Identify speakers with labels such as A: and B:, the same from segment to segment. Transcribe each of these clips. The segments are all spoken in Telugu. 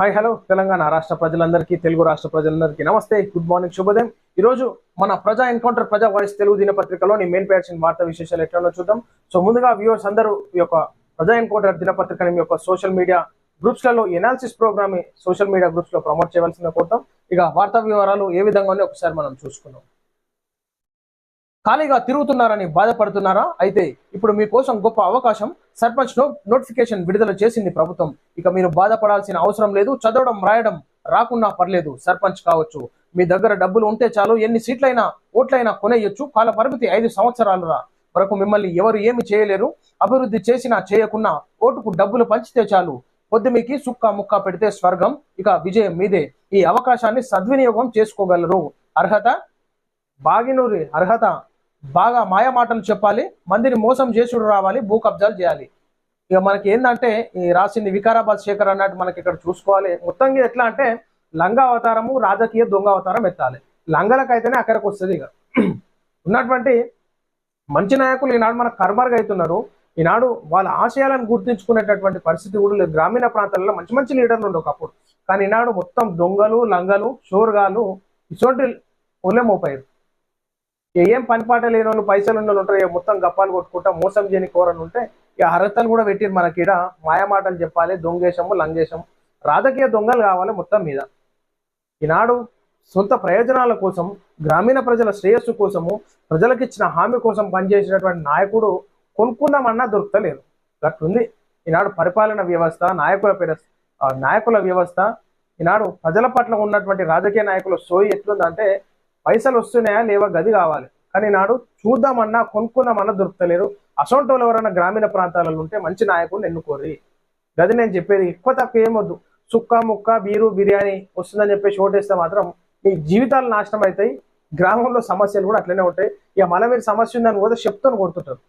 A: హాయ్ హలో తెలంగాణ రాష్ట్ర ప్రజలందరికీ తెలుగు రాష్ట్ర ప్రజలందరికీ నమస్తే గుడ్ మార్నింగ్ శుభోదయం. ఈ రోజు మన ప్రజా ఎన్కౌంటర్ ప్రజా వాయిస్ తెలుగు దినపత్రికలోని మెయిన్ పేర్చిన వార్తా విశేషాలు ఎట్లా చూద్దాం. సో ముందుగా వ్యూవర్స్ అందరూ ఈ యొక్క ప్రజా ఎన్కౌంటర్ దినపత్రికని మీ యొక్క సోషల్ మీడియా గ్రూప్స్లలో ఎనాలిసిస్ ప్రోగ్రామ్ సోషల్ మీడియా గ్రూప్స్లో ప్రమోట్ చేయవలసిన కోరుతాం. ఇక వార్తా వివరాలు ఏ విధంగా ఒకసారి మనం చూసుకుందాం. ఖాళీగా తిరుగుతున్నారని బాధపడుతున్నారా? అయితే ఇప్పుడు మీకోసం గొప్ప అవకాశం సర్పంచ్ నోటిఫికేషన్ విడుదల చేసింది ప్రభుత్వం. ఇక మీరు బాధపడాల్సిన అవసరం లేదు. చదవడం రాయడం రాకున్నా పర్లేదు. సర్పంచ్ కావచ్చు. మీ దగ్గర డబ్బులు ఉంటే చాలు. ఎన్ని సీట్లైనా ఓట్లైనా కొనేయొచ్చు. కాల పరిమితి ఐదు సంవత్సరాలురా వరకు మిమ్మల్ని ఎవరు ఏమి చేయలేరు. అభివృద్ధి చేసినా చేయకున్నా ఓటుకు డబ్బులు పంచితే చాలు. పొద్దుమికి సుక్క ముక్క పెడితే స్వర్గం. ఇక విజయం మీదే. ఈ అవకాశాన్ని సద్వినియోగం చేసుకోగలరు. అర్హత? బాగినూరి అర్హత? బాగా మాయ మాటలు చెప్పాలి మందిని మోసం చేసుడు రావాలి భూ కబ్జాలు చేయాలి. ఇక మనకి ఏంటంటే ఈ రాసింది వికారాబాద్ శేఖర్ అన్నట్టు మనకి ఇక్కడ చూసుకోవాలి. మొత్తంగా ఎట్లా అంటే లంగా అవతారము రాజకీయ దొంగ అవతారం ఎత్తాలి. లంగలకైతేనే అక్కడికి వస్తుంది ఇక. ఉన్నటువంటి మంచి నాయకులు ఈనాడు మన కర్మర్గా అవుతున్నారు. ఈనాడు వాళ్ళ ఆశయాలను గుర్తించుకునేటటువంటి పరిస్థితి కూడా లేదు. గ్రామీణ ప్రాంతాలలో మంచి మంచి లీడర్లు ఉండే ఒకప్పుడు. కానీ ఈనాడు మొత్తం దొంగలు లంగలు షోర్గాలు ఇటువంటి ఒళ్ళే మోపారు. ఏం పని పాట లేని వాళ్ళు పైసలు ఉన్న వాళ్ళు ఉంటారు మొత్తం గప్పాలు కొట్టుకుంటా మోసం చేయని కోరని ఉంటే ఈ అర్హతలు కూడా పెట్టిరు మనకి ఈడ. మాయమాటలు చెప్పాలి దొంగేశము లంగేశం రాజకీయ దొంగలు కావాలి మొత్తం మీద. ఈనాడు సొంత ప్రయోజనాల కోసం గ్రామీణ ప్రజల శ్రేయస్సు కోసము ప్రజలకు ఇచ్చిన హామీ కోసం పనిచేసేటటువంటి నాయకుడు కొనుక్కుందామన్నా దొరుకుతలేదు. అట్లుంది. ఈనాడు పరిపాలన వ్యవస్థ నాయకుల ఆ, నాయకుల వ్యవస్థ ఈనాడు ప్రజల పట్ల ఉన్నటువంటి రాజకీయ నాయకుల సోయి ఎట్లుందంటే పైసలు వస్తున్నాయా లేవా గది కావాలి. కానీ నాడు చూద్దామన్నా కొనుక్కుందామన్నా దొరుకుతలేరు అసొంటి వాళ్ళు ఎవరైనా గ్రామీణ ప్రాంతాలలో ఉంటే మంచి నాయకుడిని ఎన్నుకోరి గది నేను చెప్పేది ఎక్కువ తక్కువ ఏమొద్దు. సుక్క ముక్క బీరు బిర్యానీ వస్తుందని చెప్పేసి ఓటేస్తే మాత్రం మీ జీవితాలు నాశనం అవుతాయి గ్రామంలో సమస్యలు కూడా అట్లనే ఉంటాయి. ఇక మళ్ళీ మీరు సమస్య ఉందని కూడా చెప్తాను కొడుతుంటారు.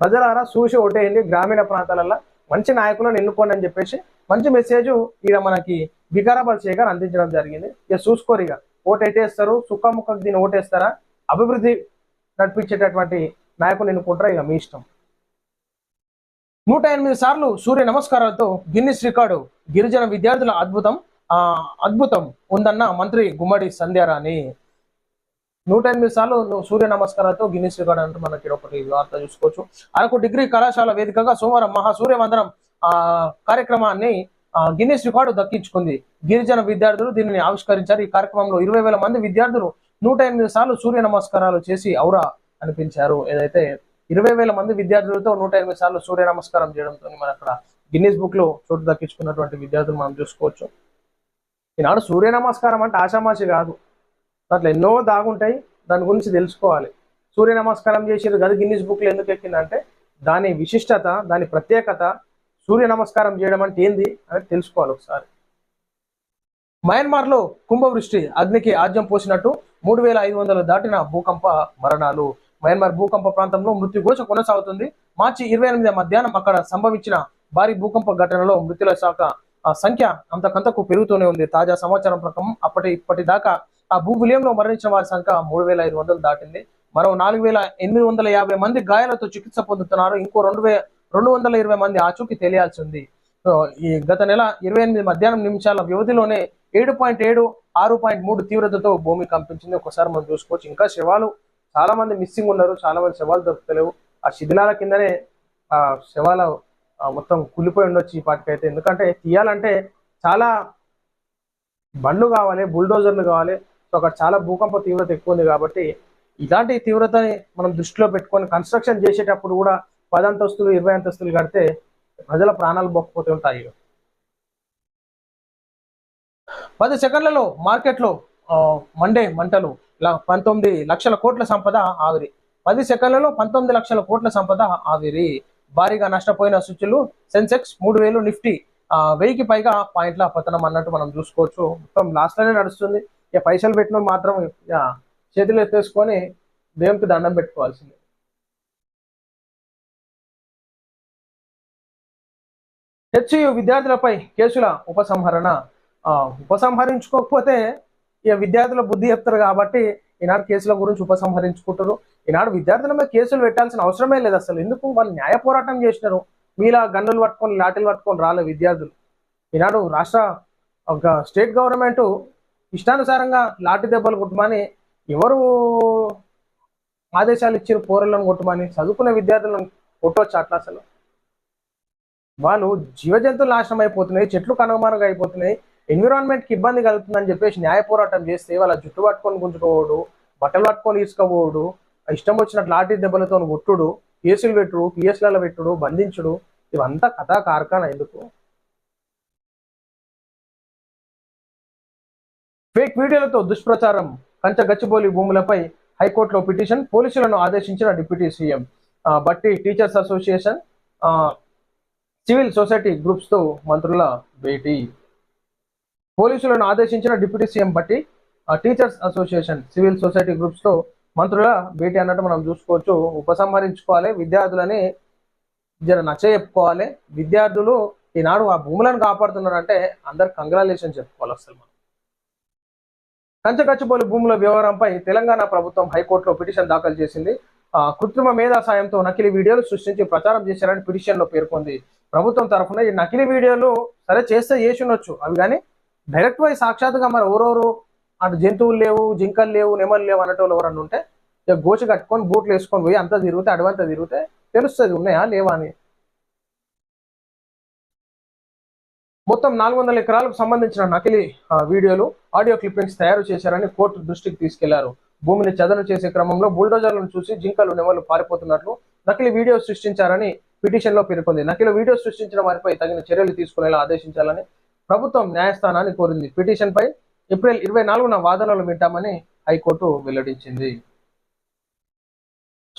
A: ప్రజలారా చూసి ఓటేయండి. గ్రామీణ ప్రాంతాలలో మంచి నాయకులను ఎన్నుకోండి అని చెప్పేసి మంచి మెసేజ్ ఇక మనకి వికారాబాద్ శేఖర్ అందించడం జరిగింది. ఇక చూసుకోరు ఇక. ఓటు ఎట్టేస్తారు సుక్క దీన్ని ఓటేస్తారా? అభివృద్ధి నడిపించేటటువంటి నాయకులు ఎన్నుకుంటారా? ఇక మీ ఇష్టం. నూట ఎనిమిది సార్లు సూర్య నమస్కారాలతో గిన్నిస్ రికార్డు గిరిజన విద్యార్థుల అద్భుతం ఆ అద్భుతం ఉందన్న మంత్రి గుమ్మడి సంధ్యారాణి. నూట ఎనిమిది సార్లు సూర్య నమస్కారాలతో గిన్నిస్ రికార్డు అంటూ మనకి ఒకటి వార్త చూసుకోవచ్చు. అరకు డిగ్రీ కళాశాల వేదికగా సోమవారం మహా వందనం ఆ కార్యక్రమాన్ని గిన్నెస్ రికార్డు దక్కించుకుంది. గిరిజన విద్యార్థులు దీనిని ఆవిష్కరించారు. ఈ కార్యక్రమంలో ఇరవై వేల మంది విద్యార్థులు నూట ఎనిమిది సార్లు సూర్య నమస్కారాలు చేసి ఔరా అనిపించారు. ఏదైతే ఇరవై వేల మంది విద్యార్థులతో నూట ఎనిమిది సార్లు సూర్య నమస్కారం చేయడంతో మన అక్కడ గిన్నీస్ బుక్లో చోటు దక్కించుకున్నటువంటి విద్యార్థులు మనం చూసుకోవచ్చు. ఈనాడు సూర్య నమస్కారం అంటే ఆషామాషి కాదు. దాంట్లో ఎన్నో దాగుంటాయి. దాని గురించి తెలుసుకోవాలి. సూర్య నమస్కారం చేసేది కదా గిన్నీస్ బుక్లో ఎందుకు ఎక్కిందంటే దాని విశిష్టత దాని ప్రత్యేకత సూర్య నమస్కారం చేయడం అంటే ఏంది? అనేది తెలుసుకోవాలి ఒకసారి. మయన్మార్లో కుంభవృష్టి అగ్నికి ఆజ్యం పోసినట్టు మూడు వేల ఐదు వందలు దాటిన భూకంప మరణాలు. మయన్మార్ భూకంప ప్రాంతంలో మృత్యుఘోష కొనసాగుతుంది. మార్చి ఇరవై ఎనిమిది మధ్యాహ్నం అక్కడ సంభవించిన భారీ భూకంప ఘటనలో మృతుల శాఖ సంఖ్య అంతకంతకు పెరుగుతూనే ఉంది. తాజా సమాచారం ప్రకారం అప్పటి ఇప్పటి దాకా ఆ భూవిలయంలో మరణించిన వారి సంఖ్య మూడు వేల ఐదు వందలు దాటింది. మరో నాలుగు వేల ఎనిమిది వందల యాభై మంది గాయాలతో చికిత్స పొందుతున్నారు. ఇంకో రెండు వే రెండు వందల ఇరవై మంది ఆచూకీ తెలియాల్సి ఉంది ఈ గత నెల ఇరవై ఎనిమిది మధ్యాహ్నం నిమిషాల వ్యవధిలోనే ఏడు పాయింట్ ఏడు ఆరు పాయింట్ మూడు తీవ్రతతో భూమి కంపించింది. ఒకసారి మనం చూసుకోవచ్చు. ఇంకా శవాలు చాలా మంది మిస్సింగ్ ఉన్నారు. చాలా మంది శవాలు దొరుకుతలేవు ఆ శిథిలాల కిందనే ఆ శవాల మొత్తం కులిపోయి ఉండొచ్చు ఈ పాటికైతే ఎందుకంటే తీయాలంటే చాలా బండ్లు కావాలి బుల్డోజర్లు కావాలి. సో అక్కడ చాలా భూకంప తీవ్రత ఎక్కువ ఉంది కాబట్టి ఇలాంటి తీవ్రతని మనం దృష్టిలో పెట్టుకొని కన్స్ట్రక్షన్ చేసేటప్పుడు కూడా పది అంతస్తులు ఇరవై అంతస్తులు కడితే ప్రజల ప్రాణాలు బొక్కపోతే ఉంటాయి పది సెకండ్లలో మార్కెట్లో మండే మంటలు ఇలా పంతొమ్మిది లక్షల కోట్ల సంపద ఆవిరి. పది సెకండ్లలో పంతొమ్మిది లక్షల కోట్ల సంపద ఆవిరి. భారీగా నష్టపోయిన సూచీలు సెన్సెక్స్ మూడు వేలు నిఫ్టీ. వెయ్యికి పైగా పాయింట్ల పతనం అన్నట్టు మనం చూసుకోవచ్చు. మొత్తం లాస్ట్లోనే నడుస్తుంది. ఇక పైసలు పెట్టిన మాత్రం చేతులు ఎత్తేసుకొని దేవునికి దండం పెట్టుకోవాల్సిందే. హెచ్యు విద్యార్థులపై కేసుల ఉపసంహరణ. ఆ, ఉపసంహరించుకోకపోతే ఇక విద్యార్థుల బుద్ధి చెప్తారు కాబట్టి ఈనాడు కేసుల గురించి ఉపసంహరించుకుంటారు. ఈనాడు విద్యార్థుల మీద కేసులు పెట్టాల్సిన అవసరమే లేదు అసలు. ఎందుకు? వాళ్ళు న్యాయ పోరాటం చేసినారు. మీలా గన్నులు పట్టుకొని లాఠీలు పట్టుకొని రాలే విద్యార్థులు. ఈనాడు రాష్ట్ర ఒక స్టేట్ గవర్నమెంట్ ఇష్టానుసారంగా లాఠీ దెబ్బలు కొట్టమని ఎవరు ఆదేశాలు ఇచ్చిన పోరలను కొట్టమని చదువుకునే విద్యార్థులను కొట్టవచ్చు అట్లా అసలు? వాళ్ళు జీవజంతువులు నాశనం అయిపోతున్నాయి చెట్లు కనుమరుగు అయిపోతున్నాయి ఎన్విరాన్మెంట్కి ఇబ్బంది కలుగుతుందని చెప్పేసి న్యాయ పోరాటం చేస్తే వాళ్ళ జుట్టు పట్టుకొని గుంజుకోవడు బట్టలు పట్టుకొని ఇసుకపోవడు ఇష్టం వచ్చినట్టు లాఠీ దెబ్బలతో కొట్టుడు కేసులు పెట్టుడు పిఎస్లలో పెట్టుడు బంధించుడు ఇవంతా కథా కార్ఖాన ఎందుకు? ఫేక్ వీడియోలతో దుష్ప్రచారం కంచగచ్చిబోలి భూములపై హైకోర్టులో పిటిషన్ పోలీసులను ఆదేశించిన deputy CM. Bhatti teachers association civil society గ్రూప్స్తో మంత్రుల భేటీ. పోలీసులను ఆదేశించిన deputy CM Bhatti teachers association civil society గ్రూప్స్తో మంత్రుల భేటీ అన్నట్టు మనం చూసుకోవచ్చు. ఉపసంహరించుకోవాలి. విద్యార్థులని జర నచ్చ చెప్పుకోవాలి. విద్యార్థులు ఈనాడు ఆ భూములను కాపాడుతున్నారంటే అందరు కంగ్రాలేషన్ చెప్పుకోవాలి అసలు మనం. కంచకచ్చిపోలి భూముల వ్యవహారంపై తెలంగాణ ప్రభుత్వం హైకోర్టులో పిటిషన్ దాఖలు చేసింది. ఆ, కృత్రిమ మేధా సాయంతో నకిలీ వీడియోలు సృష్టించి ప్రచారం చేశారని పిటిషన్లో పేర్కొంది. ప్రభుత్వం తరఫున ఈ నకిలీ వీడియోలు సరే చేస్తే చేసి ఉండొచ్చు. అవి కానీ డైరెక్ట్ పోయి సాక్షాత్గా మరి ఎవరెవరు అటు జంతువులు లేవు జింకలు లేవు నెమలు లేవు అనేటోళ్ళు ఎవరన్నా ఉంటే ఇక గోచి కట్టుకొని బూట్లు వేసుకొని పోయి అంతా తిరిగితే అడవంతా తిరిగితే తెలుస్తుంది ఉన్నాయా లేవా అని. మొత్తం నాలుగు వందల ఎకరాలకు సంబంధించిన నకిలీ వీడియోలు ఆడియో క్లిప్పింగ్స్ తయారు చేశారని కోర్టు దృష్టికి తీసుకెళ్ళారు. భూమిని చదను చేసే క్రమంలో బుల్డోజర్లను చూసి జింకలు నెమలు పారిపోతున్నట్లు నకిలీ వీడియో సృష్టించారని పిటిషన్లో పేర్కొంది. నకిలీ వీడియో సృష్టించిన వారిపై తగిన చర్యలు తీసుకునేలా ఆదేశించాలని ప్రభుత్వం న్యాయస్థానాన్ని కోరింది. పిటిషన్ పై ఏప్రిల్ ఇరవై నాలుగున వాదనలు వింటామని హైకోర్టు వెల్లడించింది.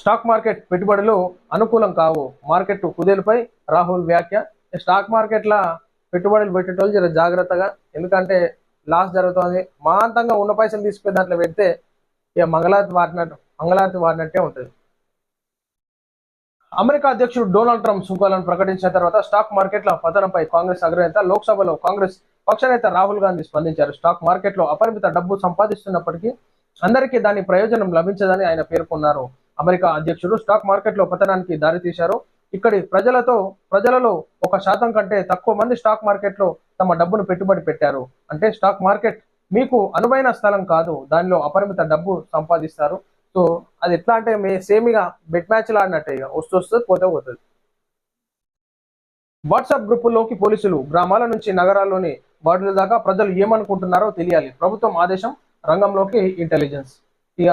A: స్టాక్ మార్కెట్ పెట్టుబడులు అనుకూలం కావు. మార్కెట్ కుదేలుపై రాహుల్ వ్యాఖ్య. స్టాక్ మార్కెట్ల పెట్టుబడులు పెట్టేటోళ్ళు జర జాగ్రత్తగా ఎందుకంటే లాస్ జరుగుతుంది. మాంతంగా ఉన్న పైసలు తీసుకునే దాంట్లో పెడితే ఇక మంగళారతి వాడినట్టు మంగళారతి వాడినట్టే ఉంటుంది. అమెరికా అధ్యక్షుడు డొనాల్డ్ ట్రంప్ సుంకాలను ప్రకటించిన తర్వాత స్టాక్ మార్కెట్ల పతనంపై కాంగ్రెస్ అగ్రనేత లోక్సభలో కాంగ్రెస్ పక్షనేత రాహుల్ గాంధీ స్పందించారు. స్టాక్ మార్కెట్లో అపరిమిత డబ్బు సంపాదిస్తున్నప్పటికీ అందరికీ దాని ప్రయోజనం లభించదని ఆయన పేర్కొన్నారు. అమెరికా అధ్యక్షుడు స్టాక్ మార్కెట్లో పతనానికి దారితీశారు. ఇక్కడి ప్రజలతో ప్రజలలో ఒక శాతం కంటే తక్కువ మంది స్టాక్ మార్కెట్లో తమ డబ్బును పెట్టుబడి పెట్టారు. అంటే స్టాక్ మార్కెట్ మీకు అనువైన స్థలం కాదు. దానిలో అపరిమిత డబ్బు సంపాదిస్తారు. సో అది ఎట్లా అంటే మే సేమ్ ఇక బెట్ మ్యాచ్లు ఆడినట్టే ఇక వస్తూ వస్తుంది పోతే పోతుంది. వాట్సాప్ గ్రూపుల్లోకి పోలీసులు గ్రామాల నుంచి నగరాల్లోని వార్డుల దాకా ప్రజలు ఏమనుకుంటున్నారో తెలియాలి. ప్రభుత్వం ఆదేశం రంగంలోకి ఇంటెలిజెన్స్ ఇక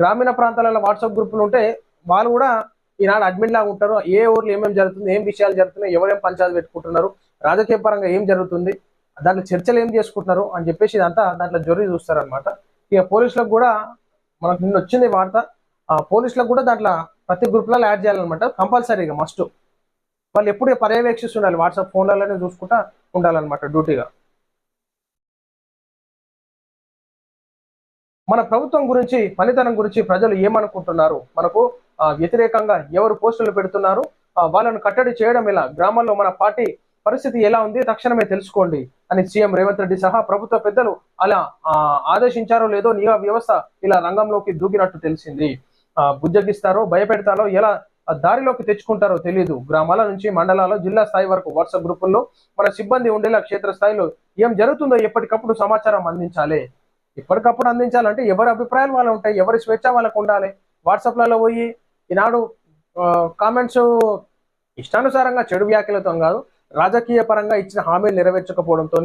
A: గ్రామీణ ప్రాంతాలలో వాట్సాప్ గ్రూపులు ఉంటే వాళ్ళు కూడా ఈనాడు అడ్మిన్ లాగా ఉంటారు. ఏ ఊర్లో ఏమేమి జరుగుతుంది ఏం విషయాలు జరుగుతున్నాయి ఎవరేం పంచాయతీ పెట్టుకుంటున్నారు రాజకీయ పరంగా ఏం జరుగుతుంది దాంట్లో చర్చలు ఏం చేసుకుంటున్నారు అని చెప్పేసి ఇదంతా దాంట్లో జొరి చూస్తారనమాట ఇక పోలీసులకు కూడా మనకు నిన్న వచ్చింది వార్త ఆ పోలీసులకు కూడా దాంట్లో ప్రతి గ్రూప్లలో యాడ్ చేయాలన్నమాట. కంపల్సరీగా మస్ట్ వాళ్ళు ఎప్పుడు పర్యవేక్షిస్తుండాలి వాట్సాప్ ఫోన్లలోనే చూసుకుంటా ఉండాలన్నమాట డ్యూటీగా. మన ప్రభుత్వం గురించి పనితనం గురించి ప్రజలు ఏమనుకుంటున్నారు? మనకు వ్యతిరేకంగా ఎవరు పోస్టులు పెడుతున్నారు? వాళ్ళను కట్టడి చేయడం ఇలా గ్రామాల్లో మన పార్టీ పరిస్థితి ఎలా ఉంది? తక్షణమే తెలుసుకోండి అని సీఎం రేవంత్ రెడ్డి సహా ప్రభుత్వ పెద్దలు అలా ఆ, ఆదేశించారో లేదో నిఘా వ్యవస్థ ఇలా రంగంలోకి దూకినట్టు తెలిసింది. ఆ, బుజ్జగిస్తారో భయపెడతారో ఎలా దారిలోకి తెచ్చుకుంటారో తెలియదు గ్రామాల నుంచి మండలాల జిల్లా స్థాయి వరకు వాట్సాప్ గ్రూపుల్లో మన సిబ్బంది ఉండేలా క్షేత్ర స్థాయిలో ఏం జరుగుతుందో ఎప్పటికప్పుడు సమాచారం అందించాలి. ఎప్పటికప్పుడు అందించాలంటే ఎవరి అభిప్రాయాలు వాళ్ళు ఉంటాయి ఎవరి స్వేచ్ఛ వాళ్ళకు ఉండాలి. వాట్సాప్లలో పోయి ఈనాడు కామెంట్స్ ఇష్టానుసారంగా చెడు వ్యాఖ్యలతో కాదు రాజకీయ పరంగా ఇచ్చిన హామీలు నెరవేర్చకపోవడంతో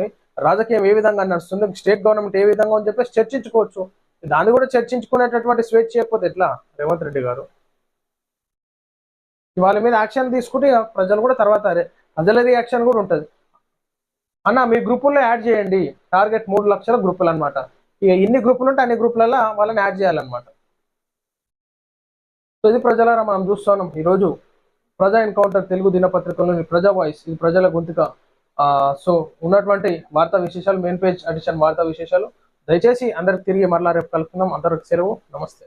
A: రాజకీయం ఏ విధంగా నడుస్తుంది స్టేట్ గవర్నమెంట్ ఏ విధంగా అని చెప్పేసి చర్చించుకోవచ్చు. దాన్ని కూడా చర్చించుకునేటటువంటి స్వేచ్ఛ చేయకపోతే ఎట్లా? రేవంత్ రెడ్డి గారు. వాళ్ళ మీద యాక్షన్ తీసుకుంటే ప్రజలు కూడా తర్వాత ప్రజల రియాక్షన్ కూడా ఉంటుంది. అన్న మీ గ్రూపుల్లో యాడ్ చేయండి. టార్గెట్ మూడు లక్షల గ్రూపులు అనమాట ఇక ఎన్ని గ్రూపులు ఉంటే అన్ని గ్రూపులలో వాళ్ళని యాడ్ చేయాలన్నమాట. సో ఇది ప్రజలారా మనం చూస్తున్నాం. ఈరోజు ప్రజా ఎన్కౌంటర్ తెలుగు దినపత్రికలోని ప్రజా వాయిస్ ఇది ప్రజల గొంతుక. ఆ, సో ఉన్నటువంటి వార్తా విశేషాలు మెయిన్ పేజ్ అడిషన్ వార్తా విశేషాలు. దయచేసి అందరికి తిరిగి మరలా రేపు కలుపుకుందాం. అందరికి సెలవు. నమస్తే.